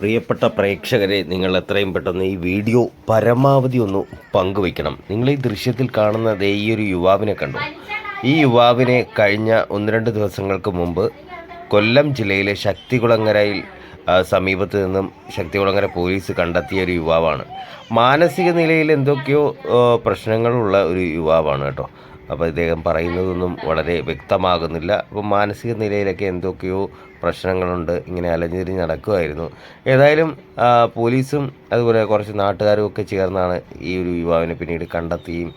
പ്രിയപ്പെട്ട പ്രേക്ഷകരെ നിങ്ങൾ എത്രയും പെട്ടെന്ന് ഈ വീഡിയോ പരമാവധി ഒന്ന് പങ്കുവയ്ക്കണം. നിങ്ങൾ ഈ ദൃശ്യത്തിൽ കാണുന്നത് ഈ ഒരു യുവാവിനെ കണ്ടു. ഈ യുവാവിനെ കഴിഞ്ഞ ഒന്ന് രണ്ട് ദിവസങ്ങൾക്ക് മുമ്പ് കൊല്ലം ജില്ലയിലെ ശക്തികുളങ്ങരയിൽ സമീപത്ത് നിന്നും ശക്തികുളങ്ങര പോലീസ് കണ്ടെത്തിയ ഒരു യുവാവാണ്. മാനസിക നിലയിൽ എന്തൊക്കെയോ പ്രശ്നങ്ങളുള്ള ഒരു യുവാവാണ് കേട്ടോ. അപ്പോൾ ഇദ്ദേഹം പറയുന്നതൊന്നും വളരെ വ്യക്തമാകുന്നില്ല. അപ്പോൾ മാനസിക നിലയിലൊക്കെ എന്തൊക്കെയോ പ്രശ്നങ്ങളുണ്ട് ഇങ്ങനെ അലഞ്ഞിരിഞ്ഞ് നടക്കുമായിരുന്നു ഏതായാലും പോലീസും അതുപോലെ കുറച്ച് നാട്ടുകാരും ഒക്കെ ചേർന്നാണ് ഈ ഒരു യുവാവിനെ പിന്നീട് കണ്ടെത്തിയും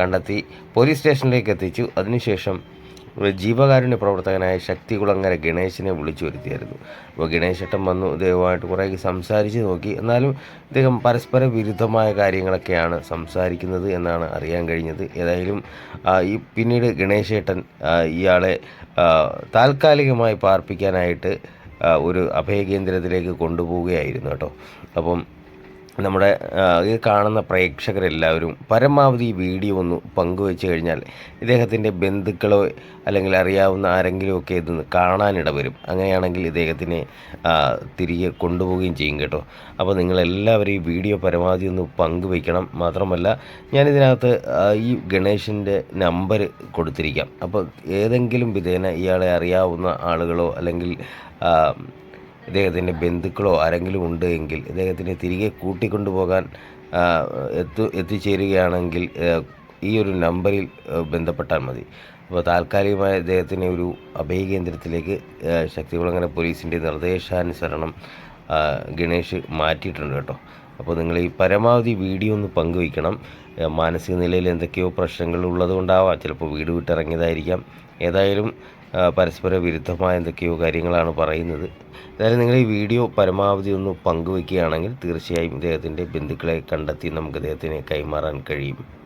കണ്ടെത്തി പോലീസ് സ്റ്റേഷനിലേക്ക് എത്തിച്ചു. അതിനുശേഷം ജീവകാരുണ്യ പ്രവർത്തകനായ ശക്തികുളങ്ങര ഗണേശനെ വിളിച്ചു വരുത്തിയായിരുന്നു. അപ്പോൾ ഗണേശേട്ടൻ വന്നു ഇദ്ദേഹമായിട്ട് കുറേ സംസാരിച്ച് നോക്കി. എന്നാലും ഇദ്ദേഹം പരസ്പര വിരുദ്ധമായ കാര്യങ്ങളൊക്കെയാണ് സംസാരിക്കുന്നത് എന്നാണ് അറിയാൻ കഴിഞ്ഞത്. ഏതായാലും ഈ പിന്നീട് ഗണേശേട്ടൻ ഇയാളെ താൽക്കാലികമായി പാർപ്പിക്കാനായിട്ട് ഒരു അഭയകേന്ദ്രത്തിലേക്ക് കൊണ്ടുപോവുകയായിരുന്നു കേട്ടോ. അപ്പം നമ്മുടെ ഈ കാണുന്ന പ്രേക്ഷകരെല്ലാവരും പരമാവധി ഈ വീഡിയോ ഒന്ന് പങ്കുവെച്ച് കഴിഞ്ഞാൽ ഇദ്ദേഹത്തിന്റെ ബന്ധുക്കളോ അല്ലെങ്കിൽ അറിയാവുന്ന ആരെങ്കിലുമൊക്കെ ഇത് കാണാനിട വരും. അങ്ങനെയാണെങ്കിൽ ഇദ്ദേഹത്തിനെ തിരികെ കൊണ്ടുപോവുകയും ചെയ്യും കേട്ടോ. അപ്പോൾ നിങ്ങളെല്ലാവരും ഈ വീഡിയോ പരമാവധി ഒന്ന് പങ്കുവയ്ക്കണം മാത്രമല്ല ഞാനിതിനകത്ത് ഈ ഗണേഷിന്റെ നമ്പർ കൊടുത്തിരിക്കാം. അപ്പോൾ ഏതെങ്കിലും വിധേന ഇയാളെ അറിയാവുന്ന ആളുകളോ അല്ലെങ്കിൽ ഇദ്ദേഹത്തിന്റെ ബന്ധുക്കളോ ആരെങ്കിലും ഉണ്ട് എങ്കിൽ ഇദ്ദേഹത്തിനെ തിരികെ കൂട്ടിക്കൊണ്ടുപോകാൻ എത്തു എത്തിച്ചേരുകയാണെങ്കിൽ ഈ ഒരു നമ്പറിൽ ബന്ധപ്പെട്ടാൽ മതി. അപ്പോൾ താൽക്കാലികമായി ഇദ്ദേഹത്തിനെ ഒരു അഭയകേന്ദ്രത്തിലേക്ക് ശക്തികുളങ്ങര പോലീസിന്റെ നിർദ്ദേശാനുസരണം ഗണേഷ് മാറ്റിയിട്ടുണ്ട് കേട്ടോ. അപ്പോൾ നിങ്ങൾ ഈ പരമാവധി വീഡിയോ ഒന്ന് പങ്കുവയ്ക്കണം. മാനസിക നിലയിൽ എന്തൊക്കെയോ പ്രശ്നങ്ങൾ ഉള്ളതുകൊണ്ടാവാം. ചിലപ്പോൾ വീട് വിട്ടിറങ്ങിയതായിരിക്കാം. ഏതായാലും പരസ്പര വിരുദ്ധമായ എന്തൊക്കെയോ കാര്യങ്ങളാണ് പറയുന്നത്. ഏതായാലും നിങ്ങൾ ഈ വീഡിയോ പരമാവധി ഒന്ന് പങ്കുവയ്ക്കുകയാണെങ്കിൽ തീർച്ചയായും ഇദ്ദേഹത്തിന്റെ ബന്ധുക്കളെ കണ്ടെത്തി നമുക്ക് ഇദ്ദേഹത്തിനെ കൈമാറാൻ കഴിയും.